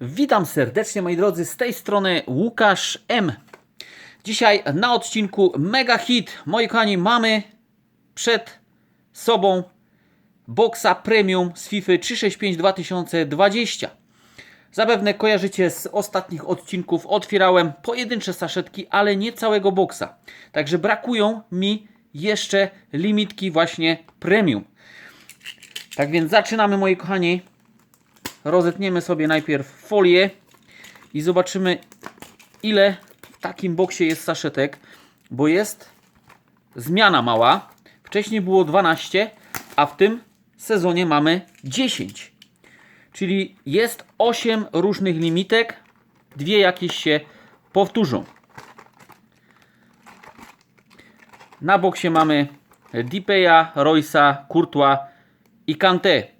Witam serdecznie moi drodzy, z tej strony Łukasz M. Dzisiaj na odcinku Mega Hit. Moi kochani, mamy przed sobą boxa premium z FIFA 365 2020. Zapewne kojarzycie z ostatnich odcinków. Otwierałem pojedyncze saszetki, ale nie całego boxa. Także brakują mi jeszcze limitki właśnie premium. Tak więc zaczynamy moi kochani. Rozetniemy sobie najpierw folię i zobaczymy ile w takim boksie jest saszetek, bo jest zmiana mała. Wcześniej było 12, a w tym sezonie mamy 10. Czyli jest 8 różnych limitek, dwie jakieś się powtórzą. Na boksie mamy Dipeya, Roysa, Courtois i Kanté.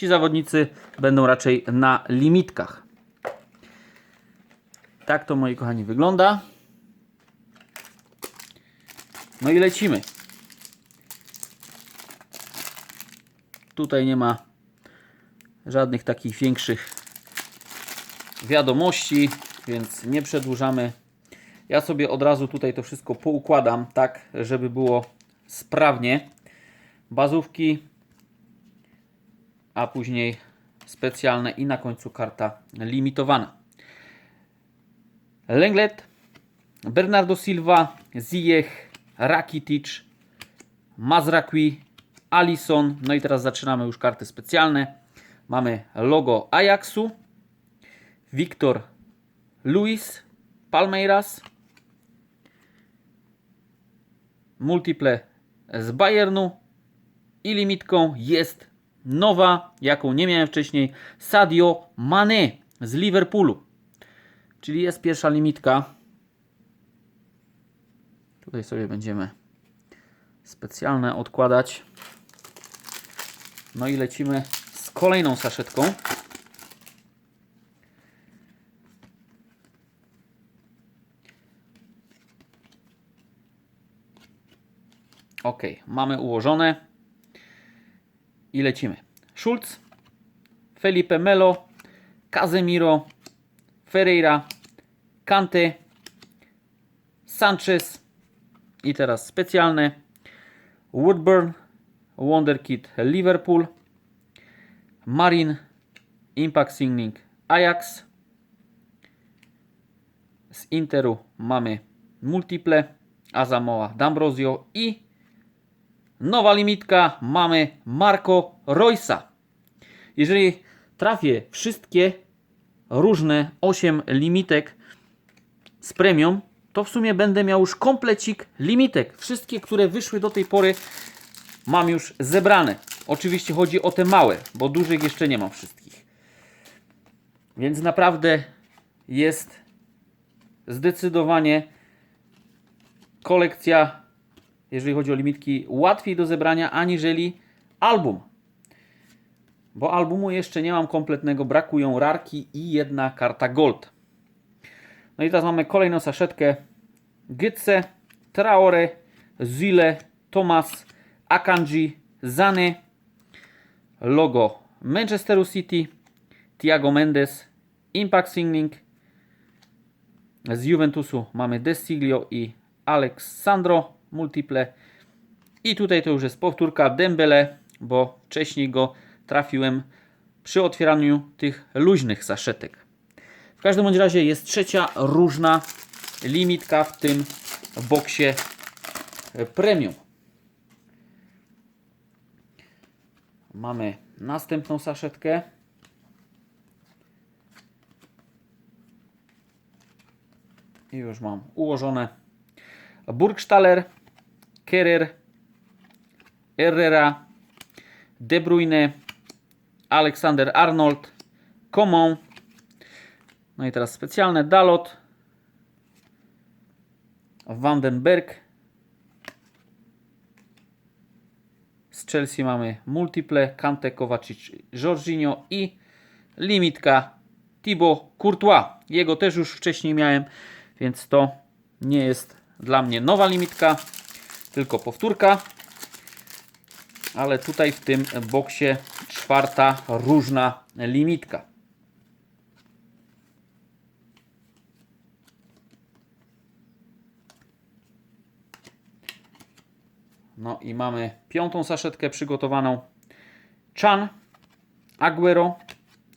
Ci zawodnicy będą raczej na limitkach. Tak to moi kochani wygląda. No i lecimy. Tutaj nie ma żadnych takich większych wiadomości, więc nie przedłużamy. Ja sobie od razu tutaj to wszystko poukładam tak, żeby było sprawnie. Bazówki, a później specjalne i na końcu karta limitowana. Lenglet, Bernardo Silva, Ziyech, Rakitic, Mazrakwi, Alison. No i teraz zaczynamy już karty specjalne. Mamy logo Ajaxu, Victor Luis, Palmeiras, multiple z Bayernu i limitką jest nowa, jaką nie miałem wcześniej, Sadio Mane z Liverpoolu. Czyli jest pierwsza limitka. Tutaj sobie będziemy specjalne odkładać. No i lecimy z kolejną saszetką. Ok, mamy ułożone i lecimy. Schulz, Felipe Melo, Casemiro, Ferreira, Kante, Sanchez i teraz specjalne Woodburn, Wonderkid Liverpool, Marin, Impact Signing Ajax. Z Interu mamy multiple, Azamoa D'Ambrosio i nowa limitka mamy Marco Roysa. Jeżeli trafię wszystkie różne 8 limitek z premium, to w sumie będę miał już komplecik limitek. Wszystkie, które wyszły do tej pory mam już zebrane. Oczywiście chodzi o te małe, bo dużych jeszcze nie mam wszystkich. Więc naprawdę jest zdecydowanie kolekcja, jeżeli chodzi o limitki, łatwiej do zebrania aniżeli album. Bo albumu jeszcze nie mam kompletnego, brakują rarki i jedna karta gold. No i teraz mamy kolejną saszetkę Gytse, Traore, Zile, Thomas, Akanji, Zane, logo Manchesteru City, Thiago Mendes, Impact Signing, z Juventusu mamy Desiglio i Alexandro Multiple i tutaj to już jest powtórka Dembele, bo wcześniej go trafiłem przy otwieraniu tych luźnych saszetek. W każdym bądź razie jest trzecia różna limitka w tym boksie premium. Mamy następną saszetkę. I już mam ułożone. Burgstaller, Kerer, Herrera, De Bruyne, Alexander Arnold, Coman. No i teraz specjalne Dalot, Vandenberg. Z Chelsea mamy multiple, Kante, Kovacic, Jorginho i limitka Thibaut Courtois. Jego też już wcześniej miałem, więc to nie jest dla mnie nowa limitka, tylko powtórka. Ale tutaj w tym boksie czwarta różna limitka. No i mamy piątą saszetkę przygotowaną. Chan, Aguero,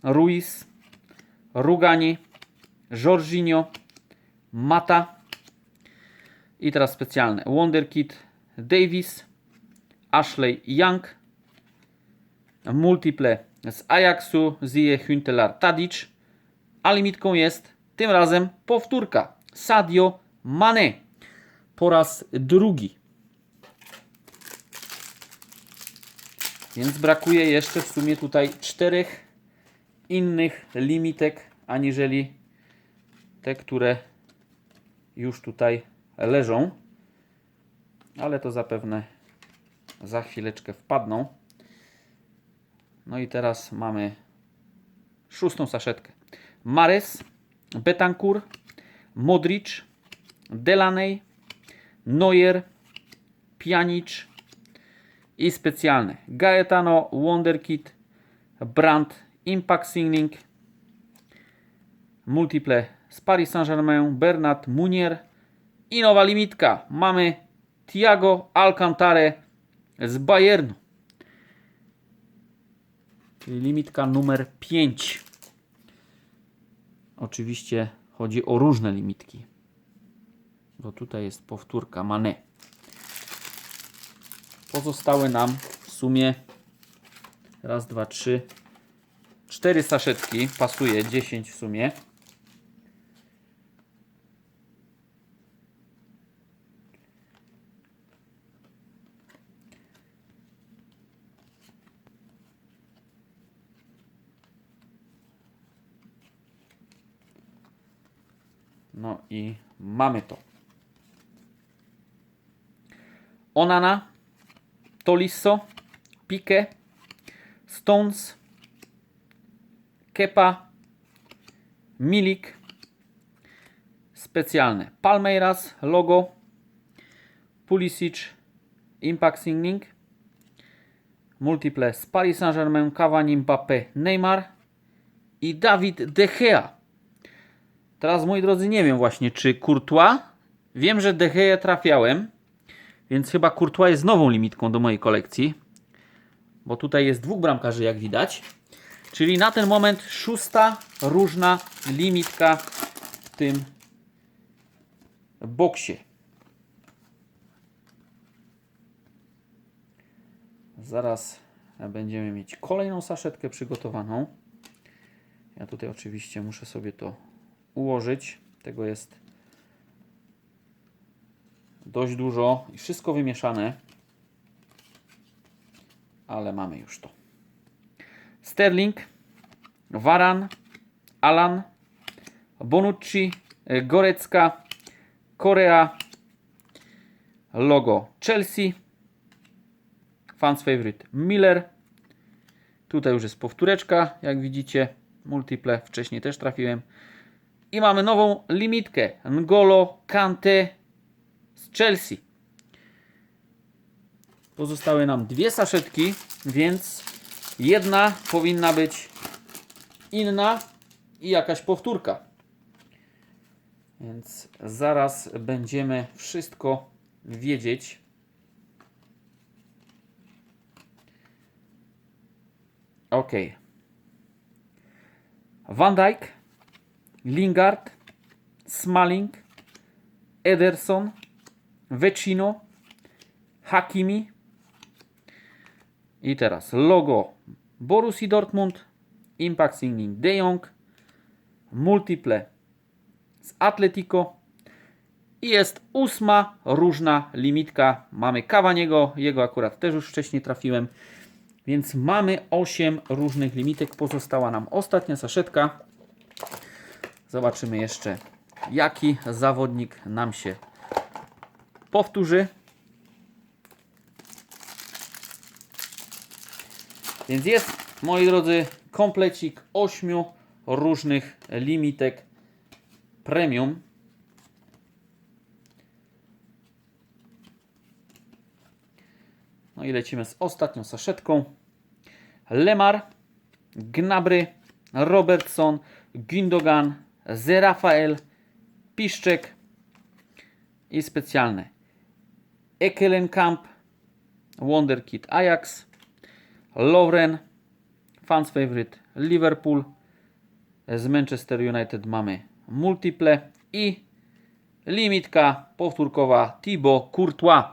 Ruiz, Rugani, Jorginho, Mata, i teraz specjalne. Wonderkid, Davis, Ashley Young, Multiple z Ajaxu, Zie Huntelaar Tadic, a limitką jest tym razem powtórka. Sadio Mane po raz drugi. Więc brakuje jeszcze w sumie tutaj czterech innych limitek, aniżeli te, które już tutaj leżą. Ale to zapewne za chwileczkę wpadną. No i teraz mamy szóstą saszetkę. Mares, Betancourt, Modric, Delaney, Neuer, Pjanic i specjalne Gaetano, Wonderkid, Brandt, Impact Signing, Multiple z Paris Saint-Germain, Bernat Munier i nowa limitka. Mamy Thiago Alcantara z Bayernu. Czyli limitka numer 5. Oczywiście chodzi o różne limitki. Bo tutaj jest powtórka Mane. Pozostały nam w sumie raz, dwa, trzy, cztery saszetki. Pasuje 10 w sumie. No i mamy to. Onana, Tolisso, Pique, Stones, Kepa, Milik, specjalne Palmeiras, logo, Pulisic, Impact Signing, Multiple z Paris Saint-Germain, Cavani, Mbappé, Neymar i David De Gea. Teraz, moi drodzy, nie wiem właśnie, czy Courtois. Wiem, że De trafiałem, więc chyba Courtois jest nową limitką do mojej kolekcji. Bo tutaj jest dwóch bramkarzy, jak widać. Czyli na ten moment szósta różna limitka w tym boksie. Zaraz będziemy mieć kolejną saszetkę przygotowaną. Ja tutaj oczywiście muszę sobie to ułożyć. Tego jest dość dużo i wszystko wymieszane. Ale mamy już to. Sterling, Varan, Alan, Bonucci, Gorecka, Korea, logo Chelsea, fans favorite Miller. Tutaj już jest powtóreczka, jak widzicie. Multiple wcześniej też trafiłem. I mamy nową limitkę. N'Golo Kante z Chelsea. Pozostały nam dwie saszetki, więc jedna powinna być inna i jakaś powtórka. Więc zaraz będziemy wszystko wiedzieć. Ok. Van Dijk, Lingard, Smalling, Ederson, Vecino, Hakimi. I teraz logo Borussii Dortmund, Impact Signing De Jong, Multiple z Atletico i jest ósma różna limitka. Mamy Cavaniego, jego akurat też już wcześniej trafiłem. Więc mamy 8 różnych limitek. Pozostała nam ostatnia saszetka. Zobaczymy jeszcze, jaki zawodnik nam się powtórzy. Więc jest, moi drodzy, komplecik 8 różnych limitek premium. No i lecimy z ostatnią saszetką. Lemar, Gnabry, Robertson, Gündogan, Zerafael, Piszczek i specjalne Ekelenkamp, Wonderkid Ajax, Lovren, Fans Favorite Liverpool, z Manchester United mamy Multiple i limitka powtórkowa Thibaut Courtois.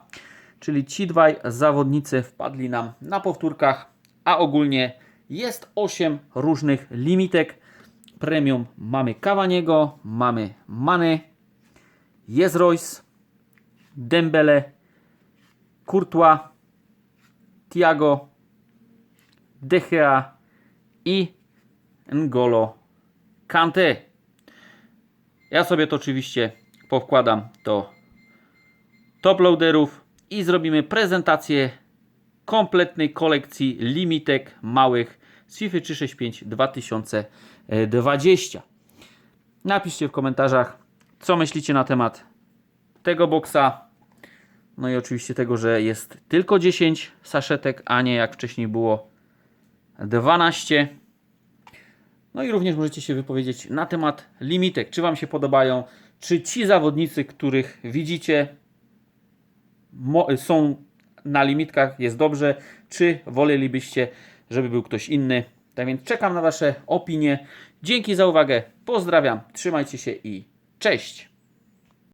Czyli ci dwaj zawodnicy wpadli nam na powtórkach, a ogólnie jest 8 różnych limitek. Premium mamy Cavaniego, mamy Mane, jest Royce, Dembele, Courtois, Thiago, De Gea i N'Golo Kante. Ja sobie to oczywiście powkładam do top loaderów i zrobimy prezentację kompletnej kolekcji limitek małych z FIFA 365 2020. Napiszcie w komentarzach, co myślicie na temat tego boksa. No i oczywiście tego, że jest tylko 10 saszetek, a nie jak wcześniej było 12. No i również możecie się wypowiedzieć na temat limitek. Czy Wam się podobają? Czy ci zawodnicy, których widzicie, są na limitkach, jest dobrze? Czy wolelibyście, żeby był ktoś inny? Tak więc czekam na Wasze opinie. Dzięki za uwagę. Pozdrawiam. Trzymajcie się i cześć.